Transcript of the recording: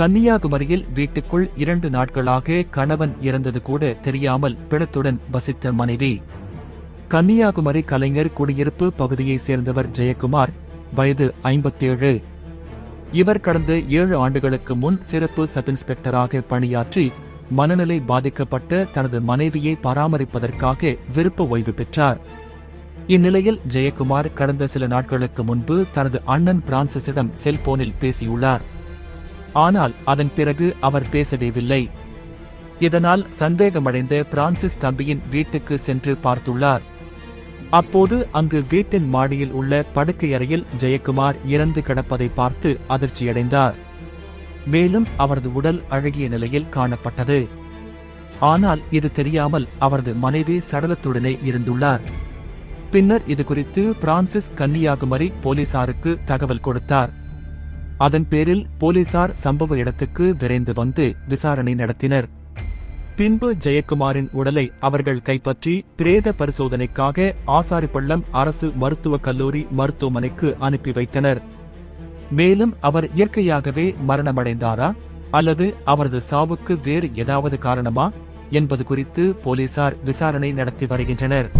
கன்னியாகுமரியில் வீட்டுக்குள் இரண்டு நாட்களாக கணவன் இறந்தது கூட தெரியாமல் பிணத்துடன் வசித்த மனைவி. கன்னியாகுமரி கலைஞர் குடியிருப்பு பகுதியைச் சேர்ந்தவர் ஜெயக்குமார் வயது ஐம்பத்தேழு. இவர் கடந்த ஏழு ஆண்டுகளுக்கு முன் சிறப்பு சப் இன்ஸ்பெக்டராக பணியாற்றி மனநிலை பாதிக்கப்பட்ட தனது மனைவியை பராமரிப்பதற்காக விருப்ப ஓய்வு பெற்றார். இந்நிலையில் ஜெயக்குமார் கடந்த சில நாட்களுக்கு முன்பு தனது அண்ணன் பிரான்சிஸிடம் செல்போனில் பேசியுள்ளார். ஆனால் அதன் பிறகு அவர் பேசவேவில்லை. இதனால் சந்தேகமடைந்த பிரான்சிஸ் தம்பியின் வீட்டுக்கு சென்று பார்த்துள்ளார். அப்போது அங்கு வீட்டின் மாடியில் உள்ள படுக்கை அறையில் ஜெயக்குமார் இறந்து கிடப்பதை பார்த்து அதிர்ச்சியடைந்தார். மேலும் அவரது உடல் அழகிய நிலையில் காணப்பட்டது. ஆனால் இது தெரியாமல் அவரது மனைவி சடலத்துடனே இருந்துள்ளார். பின்னர் இது குறித்து பிரான்சிஸ் கன்னியாகுமரி போலீசாருக்கு தகவல் கொடுத்தார். அதன் பேரில் போலீசார் சம்பவ இடத்துக்கு விரைந்து வந்து விசாரணை நடத்தினர். பின்பு ஜெயக்குமாரின் உடலை அவர்கள் கைப்பற்றி பிரேத பரிசோதனைக்காக ஆசாரிப்பள்ளம் அரசு மருத்துவக் கல்லூரி மருத்துவமனைக்கு அனுப்பி வைத்தனர். மேலும் அவர் இயற்கையாகவே மரணமடைந்தாரா? அல்லது அவரது சாவுக்கு வேறு ஏதாவது காரணமா? என்பது குறித்து போலீசார் விசாரணை நடத்தி வருகின்றனர்.